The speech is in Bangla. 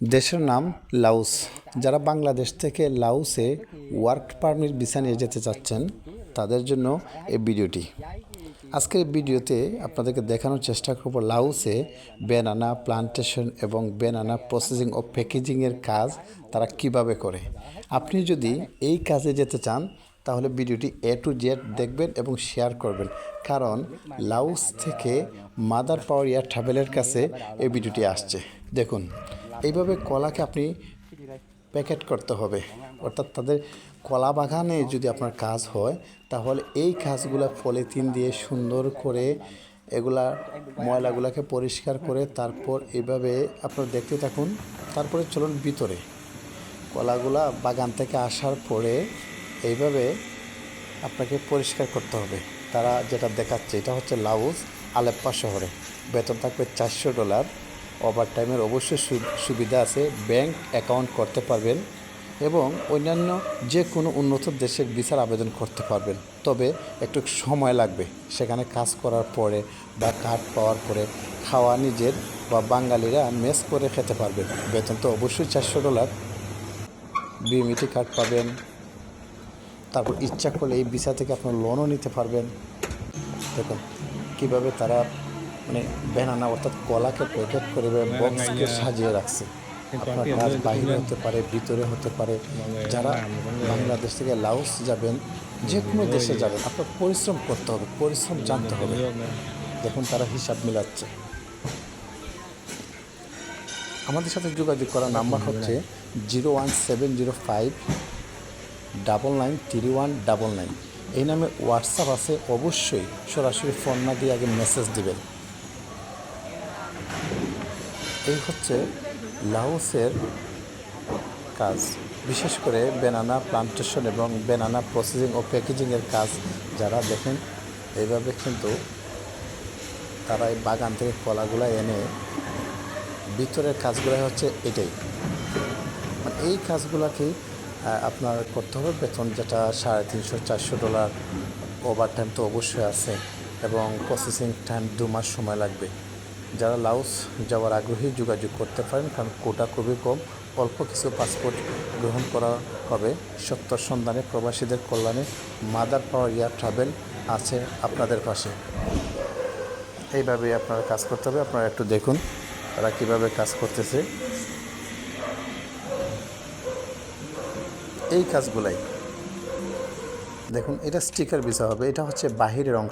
দেশের নাম লাউস যারা বাংলাদেশ থেকে লাউসে ওয়ার্ক পারমিট ভিসা নিয়ে যেতে চাচ্ছেন, তাদের জন্য এই ভিডিওটি। আজকের ভিডিওতে আপনাদেরকে দেখানোর চেষ্টা করব লাউসে বেনানা প্লান্টেশন এবং বেনানা প্রসেসিং ও প্যাকেজিংয়ের কাজ তারা কীভাবে করে। আপনি যদি এই কাজে যেতে চান, তাহলে ভিডিওটি এ টু জেড দেখবেন এবং শেয়ার করবেন। কারণ লাউস থেকে মাদার পাওয়ার এয়ার ট্রাভেলের কাছে এই ভিডিওটি আসছে। দেখুন এইভাবে কলাকে আপনি প্যাকেট করতে হবে। অর্থাৎ তাদের কলা বাগানে যদি আপনার কাজ হয়, তাহলে এই কাজগুলো পলিথিন দিয়ে সুন্দর করে এগুলা ময়লাগুলোকে পরিষ্কার করে তারপর এইভাবে আপনারা দেখতে থাকুন। তারপরে চলুন ভিতরে। কলাগুলা বাগান থেকে আসার পরে এইভাবে আপনাকে পরিষ্কার করতে হবে। তারা যেটা দেখাচ্ছে, এটা হচ্ছে লাউজ আলেপ্পা শহরে। বেতন থাকবে চারশো ডলার। ওভার টাইমের অবশ্যই সুবিধা আছে। ব্যাংক অ্যাকাউন্ট করতে পারবেন এবং অন্যান্য যে কোনো উন্নত দেশের ভিসার আবেদন করতে পারবেন। তবে একটু সময় লাগবে। সেখানে কাজ করার পরে বা কার্ড পাওয়ার পরে খাওয়া নিজের বা বাঙালিরা মেস করে খেতে পারবেন। বেতন তো অবশ্যই চারশো ডলার। বিএমইটি কার্ড পাবেন। তারপর ইচ্ছা করলে এই ভিসা থেকে আপনার লোনও নিতে পারবেন। দেখুন, কীভাবে তারা মানে ব্যানানা অর্থাৎ কলাকে প্যাকেট করে বক্সকে সাজিয়ে রাখছে। আপনার হতে পারে ভিতরে হতে পারে যারা বাংলাদেশ থেকে লাউস যাবেন যে কোনো দেশে যাবেন আপনার পরিশ্রম করতে হবে পরিশ্রম জানতে হবে। দেখুন তারা হিসাব মিলাচ্ছে। আমাদের সাথে যোগাযোগ করার নাম্বার হচ্ছে zero one seven zero five double nine three one double nine. এই নামে হোয়াটসঅ্যাপ আছে অবশ্যই সরাসরি ফোন না দিয়ে আগে মেসেজ দিবেন। এই হচ্ছে লাউসের কাজ। বিশেষ করে বেনানা প্লান্টেশন এবং বেনানা প্রসেসিং ও প্যাকেজিংয়ের কাজ যারা দেখেন, এইভাবে কিন্তু তারা এই বাগান থেকে কলাগুলো এনে ভিতরের কাজগুলো হচ্ছে এটাই। মানে এই কাজগুলোকেই আপনার করতে হবে বেতন যেটা সাড়ে তিনশো, চারশো ডলার। ওভার টাইম তো অবশ্যই আছে এবং প্রসেসিং টাইম দু মাস সময় লাগবে। যারা লাউস যাওয়ার আগ্রহী যোগাযোগ করতে পারেন, কারণ কোটা খুবই কম। অল্প কিছু পাসপোর্ট গ্রহণ করা হবে। সত্তর সন্ধানে প্রবাসীদের কল্যাণে মাদার পাওয়ার ইয়ার ট্রাভেল আছে আপনাদের পাশে। এইভাবে আপনারা কাজ করতে হবে। আপনারা একটু দেখুন তারা কীভাবে কাজ করতেছে। এই কাজগুলাই। দেখুন, এটা স্টিকার ভিসা হবে। এটা হচ্ছে বাহিরের অংশ।